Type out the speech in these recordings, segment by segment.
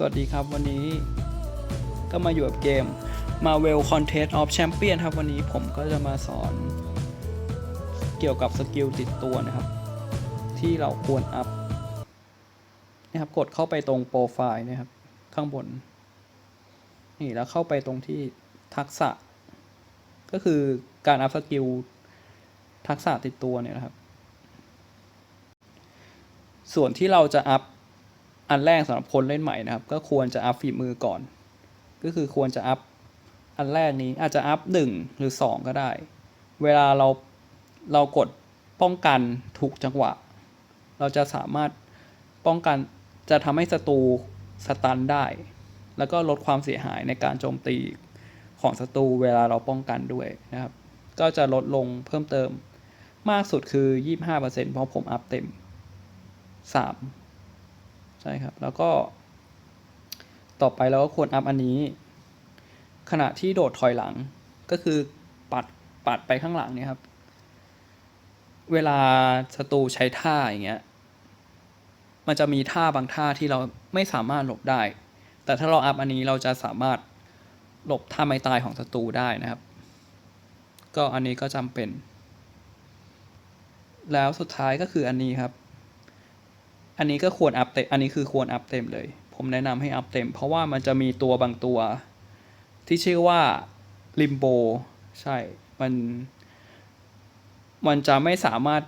สวัสดีครับวันนี้ก็มาอยู่กับเกม Marvel Contest of Champion ครับ วันนี้ผมก็จะมาสอน เกี่ยวกับสกิลติดตัวนะครับ ที่เราควรอัพนะครับกดเข้าไปตรงโปรไฟล์นะครับ ข้างบน นี่แล้วเข้าไปตรงที่ทักษะ ก็คือการอัพสกิลทักษะติดตัวเนี่ยนะครับ ส่วนที่เราจะอัพ อันแรกสำหรับคนเล่นใหม่นะครับ ก็ควรจะอัพฝีมือก่อน ก็คือควรจะอัพอันแรกนี้อาจจะอัพหนึ่งหรือสองก็ได้ เวลาเราเรากดป้องกันถูกจังหวะ เราจะสามารถป้องกันจะทำให้ศัตรูสตันได้ แล้วก็ลดความเสียหายในการโจมตีของศัตรูเวลาเราป้องกันด้วยนะครับ ก็จะลดลงเพิ่มเติม มากสุดคือ 25%เพราะผมอัพเต็ม 3 ใช่ครับ แล้วก็ต่อไปเราก็ควรอัพอันนี้ ขณะที่โดดถอยหลังก็คือปัดปัดไปข้างหลังเนี่ยครับ เวลาศัตรูใช้ท่าอย่างเงี้ยมันจะมีท่าบางท่าที่เราไม่สามารถหลบได้ แต่ถ้าเราอัพอันนี้เราจะสามารถหลบท่าไม้ตายของศัตรูได้นะครับ ก็อันนี้ก็จำเป็น แล้วสุดท้ายก็คืออันนี้ครับ อันนี้ก็ควรอัพเต็ม อันนี้คือควรอัพเต็มเลย ผมแนะนำให้อัพเต็ม เพราะว่ามันจะมีตัวบางตัว ที่ชื่อว่าลิมโบใช่ มัน มันจะไม่สามารถ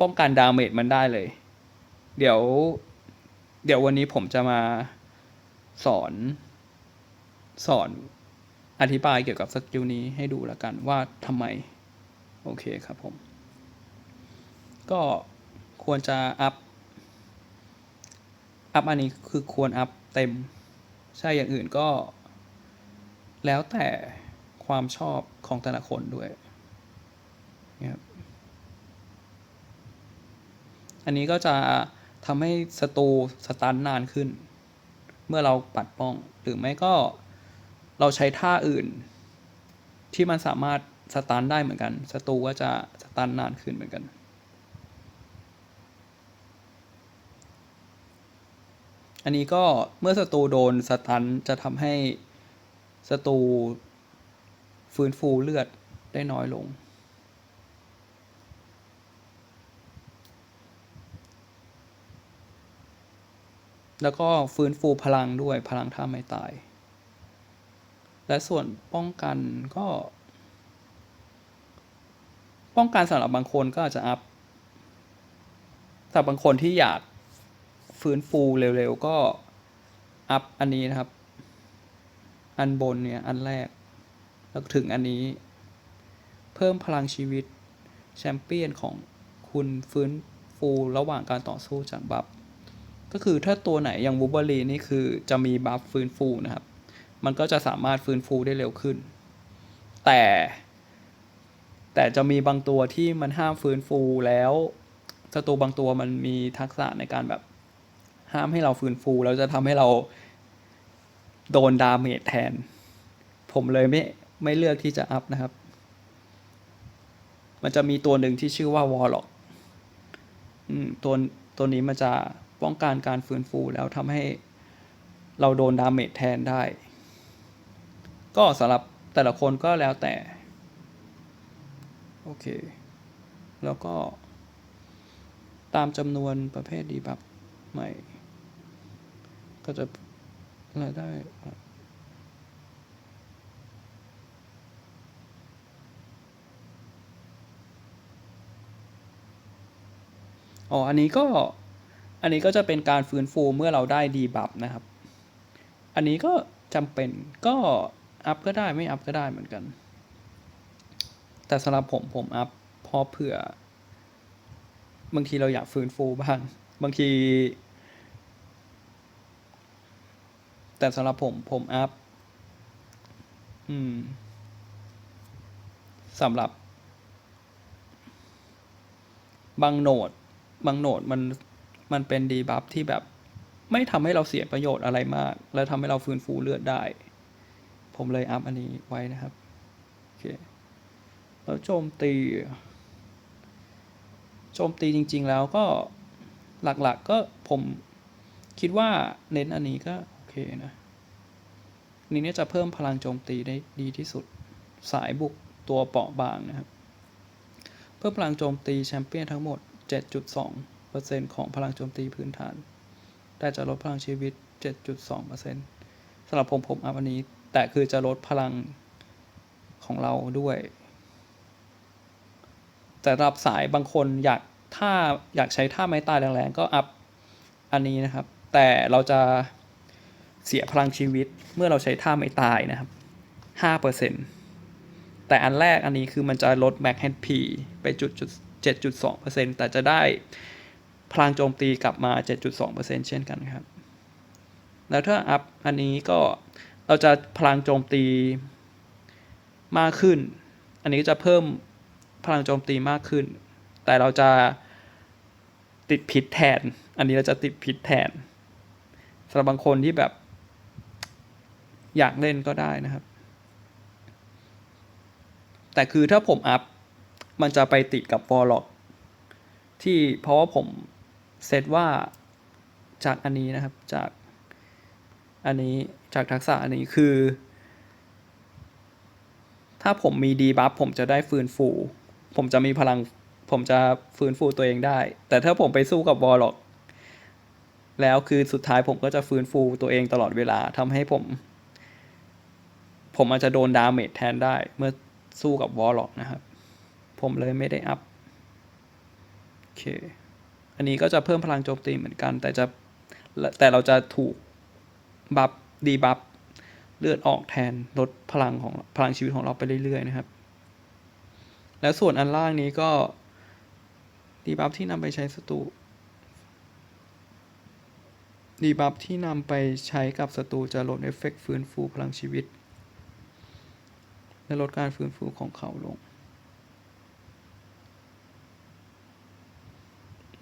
ป้องกันดาเมจมันได้เลย เดี๋ยว เดี๋ยววันนี้ผมจะมาสอน สอนอธิบายเกี่ยวกับสกิลนี้ให้ดูล้วกันว่าทำไม โอเคครับผม ก็ควรจะอัพ อัพอันนี้คือควรอัพเต็ม ใช่ อย่างอื่นก็ แล้วแต่ความชอบของแต่ละคนด้วยนี่ยครับอันนี้ก็จะทำให้ศัตรูสตันนานขึ้น เมื่อเราปัดป้อง หรือไม่ก็เราใช้ท่าอื่น ที่มันสามารถสตันได้เหมือนกันศัตรูก็จะสตันนานขึ้นเหมือนกัน อันนี้ก็เมื่อศัตรูโดนสตันจะทำให้ศัตรูฟื้นฟูเลือดได้น้อยลง แล้วก็ฟื้นฟูพลังด้วยพลังท่าไม่ตาย และส่วนป้องกันก็ ป้องกันสำหรับบางคนก็อาจจะอัพสำหรับบางคนที่อยาก ฟื้นฟูเร็วๆ ก็อัพอันนี้นะครับ อันบนเนี่ย อันแรก แล้วถึงอันนี้ เพิ่มพลังชีวิตแชมเปี้ยนของคุณฟื้นฟูระหว่างการต่อสู้จากบัฟก็คือถ้าตัวไหนอย่างวูเบอรีนี่คือจะมีบัฟฟื้นฟูนะครับ มันก็จะสามารถฟื้นฟูได้เร็วขึ้น แต่ แต่จะมีบางตัวที่มันห้ามฟื้นฟูแล้วศัตรูบางตัวมันมีทักษะในการแบบ ห้ามให้เราฟื้นฟูแล้วจะทำให้เราโดนดาเมจแทน ผมเลยไม่ไม่เลือกที่จะอัพนะครับ มันจะมีตัวหนึ่งที่ชื่อว่าวอลล็อกตัวตัวนี้มันจะป้องกันการฟื้นฟูแล้วทำให้เราโดนดาเมจแทนได้ ก็สำหรับแต่ละคนก็แล้วแต่ โอเค แล้วก็ตามจำนวนประเภทดีบัฟใหม่ ก็จะรายได้อ๋อ อันนี้ก็ อันนี้ก็จะเป็นการฟื้นฟูเมื่อเราได้ดีบัฟนะครับ อันนี้ก็จำเป็น ก็อัพก็ได้ไม่อัพก็ได้เหมือนกัน แต่สำหรับผมผมอัพเพราะเผื่อ บางทีเราอยากฟื้นฟูบ้าง บางที แต่สำหรับผมผมอัพอืมสำหรับบางโหนด บางโหนดมันมันเป็นดีบัฟที่แบบ ไม่ทำให้เราเสียประโยชน์อะไรมาก และทำให้เราฟื้นฟูเลือดได้ ผมเลยอัพอันนี้ไว้นะครับ โอเค แล้วโจมตี โจมตีจริง ๆ แล้วก็หลักๆกก็ผมคิดว่าเน้นอันนี้ก็ เคนะอันนี้เนี่ยจะเพิ่มพลังโจมตีได้ดีที่สุด สายบุกตัวเปราะบางนะครับ เพิ่มพลังโจมตีแชมเปี้ยนทั้งหมด 7.2%ของพลังโจมตีพื้นฐาน แต่จะลดพลังชีวิต 7.2%สำหรับผมผมอัพอันนี้ แต่คือจะลดพลังของเราด้วย แต่รับสายบางคนอยากถ้าอยากใช้ท่าไม้ตายแรงๆก็อัพอันนี้นะครับ แต่เราจะ เสียพลังชีวิตเมื่อเราใช้ท่าไม้ตายนะครับ 5%แต่อันแรกอันนี้คือมันจะลด Max HP ไปจุดจุด7.2%แต่จะได้พลังโจมตีกลับมา 7.2%เช่นกันครับ แล้วถ้าอัพอันนี้ก็เราจะพลังโจมตีมากขึ้น อันนี้จะเพิ่มพลังโจมตีมากขึ้น แต่เราจะติดพิษแทน อันนี้เราจะติดพิษแทนสำหรับบางคนที่แบบ อยากเล่นก็ได้นะครับ แต่คือถ้าผมอัพ มันจะไปติดกับวอลล็อกที่เพราะว่าผมเซตว่าจากอันนี้นะครับจากอันนี้จากทักษะอันนี้คือ ถ้าผมมีดีบัฟผมจะได้ฟื้นฟู ผมจะมีพลังผมจะฟื้นฟูตัวเองได้ แต่ถ้าผมไปสู้กับวอลล็อกแล้วคือสุดท้ายผมก็จะฟื้นฟูตัวเองตลอดเวลาทำให้ผม ผมอาจจะโดนดาเมจแทนได้ เมื่อสู้กับวอลล็อกนะครับ ผมเลยไม่ได้อัพ โอเค อันนี้ก็จะเพิ่มพลังโจมตีเหมือนกัน แต่จะแต่เราจะถูกบัฟดีบัฟเลือดออกแทนลดพลังของพลังชีวิตของเราไปเรื่อยๆนะครับ แล้วส่วนอันล่างนี้ก็ดีบัฟที่นำไปใช้ศัตรูดีบัฟที่นำไปใช้กับศัตรูจะลดเอฟเฟกต์ฟื้นฟูพลังชีวิต และลดการฟื้นฟูของเขาลง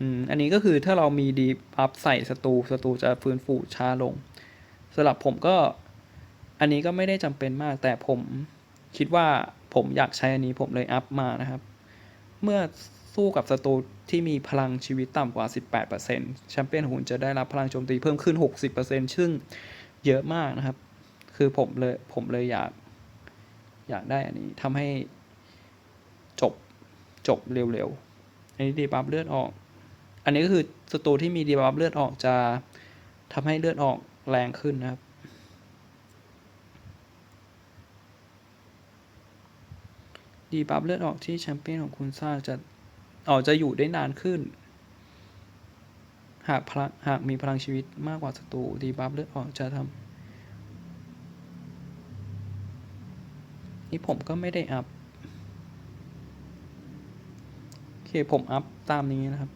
อืม อันนี้ก็คือถ้าเรามีดีบัฟใส่ศัตรูศัตรูจะฟื้นฟูช้าลงสำหรับผมก็ อันนี้ก็ไม่ได้จำเป็นมาก แต่ผมคิดว่าผมอยากใช้อันนี้ผมเลยอัพมานะครับ เมื่อสู้กับศัตรูที่มีพลังชีวิตต่ำกว่า 18%แชมเปี้ยนหุ่นจะได้รับพลังโจมตีเพิ่มขึ้น 60%ซึ่งเยอะมากนะครับ คือผมเลยผมเลยอยาก อยากได้อันนี้ทำให้จบจบเร็วๆ อันนี้ดีบัฟเลือดออก อันนี้ก็คือศัตรูที่มีดีบัฟเลือดออกจะทำให้เลือดออกแรงขึ้นนะครับ ดีบัฟเลือดออกที่แชมเปี้ยนของคุณสร้างจะออกจะอยู่ได้นานขึ้น หากพลังหากมีพลังชีวิตมากกว่าศัตรูดีบัฟเลือดออกจะทำ นี่ผมก็ไม่ได้อัพ โอเค ผมอัพตามนี้นะครับ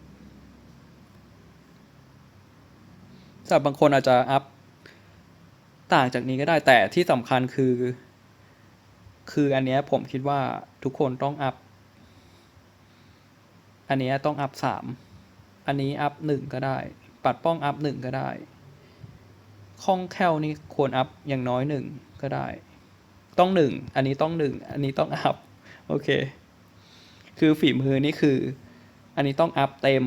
สำหรับบางคนอาจจะอัพต่างจากนี้ก็ได้แต่ที่สำคัญคือ คืออันเนี้ยผมคิดว่าทุกคนต้องอัพ อันเนี้ยต้องอัพสามอันนี้อัพหนึ่งก็ได้ ปัดป้องอัพหนึ่งก็ได้คล่องแคล่วนี่ควรอัพอย่างน้อยหนึ่งก็ได้ ต้องหนึ่งอันนี้ต้องหนึ่งอันนี้ต้องอัพโอเค คือฝีมือนี่คือ อันนี้ต้องอัพเต็ม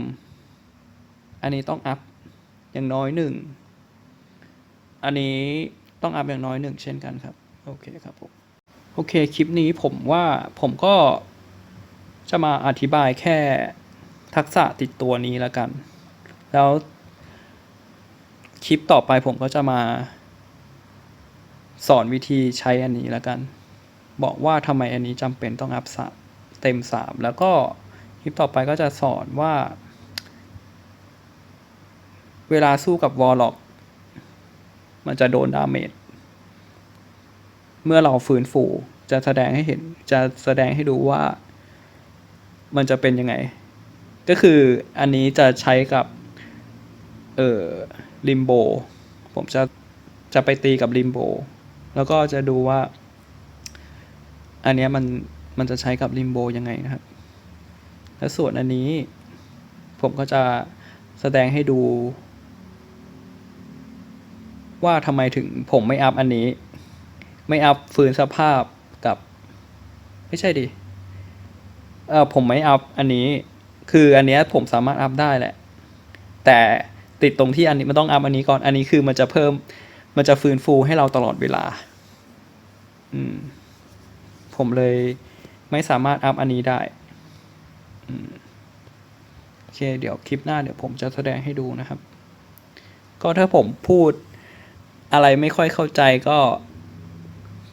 อันนี้ต้องอัพอย่างน้อยหนึ่งอันนี้ต้องอัพอย่างน้อยหนึ่งเช่นกันครับ โอเคครับผมโอเคคลิปนี้ผมว่าผมก็จะมาอธิบายแค่ทักษะติดตัวนี้แล้วกัน แล้วคลิปต่อไปผมก็จะมา สอนวิธีใช้อันนี้แล้วกัน บอกว่าทำไมอันนี้จำเป็นต้องอัพสามเต็มสามแล้วก็คลิปต่อไปก็จะสอนว่า เวลาสู้กับวอลล็อกมันจะโดนดาเมจเมื่อเราฟื้นฟูจะแสดงให้เห็นจะแสดงให้ดูว่ามันจะเป็นยังไง ก็คืออันนี้จะใช้กับ เอ่อลิมโบ ผมจะจะไปตีกับลิมโบ แล้วก็จะดูว่า อันนี้มันมันจะใช้กับลิมโบยังไงนะครับ และส่วนอันนี้ ผมก็จะแสดงให้ดู ว่าทำไมถึงผมไม่อัพอันนี้ ไม่อัพฟื้นสภาพกับ ไม่ใช่ดิเออผมไม่อัพอันนี้ คืออันเนี้ยผมสามารถอัพได้แหละ แต่ติดตรงที่อันนี้มันต้องอัพอันนี้ก่อน อันนี้คือมันจะเพิ่ม มันจะฟื้นฟูให้เราตลอดเวลา อืม ผมเลยไม่สามารถอัพอันนี้ได้ อืมโอเค เดี๋ยวคลิปหน้าเดี๋ยวผมจะแสดงให้ดูนะครับ ก็ถ้าผมพูดอะไรไม่ค่อยเข้าใจก็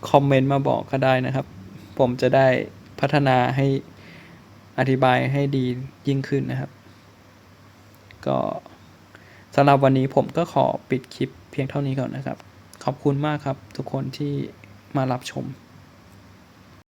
คอมเมนต์มาบอกก็ได้นะครับ ผมจะได้พัฒนาให้อธิบายให้ดียิ่งขึ้นนะครับ ก็ สำหรับวันนี้ผมก็ขอปิดคลิปเพียงเท่านี้ก่อนนะครับ ขอบคุณมากครับทุกคนที่มารับชม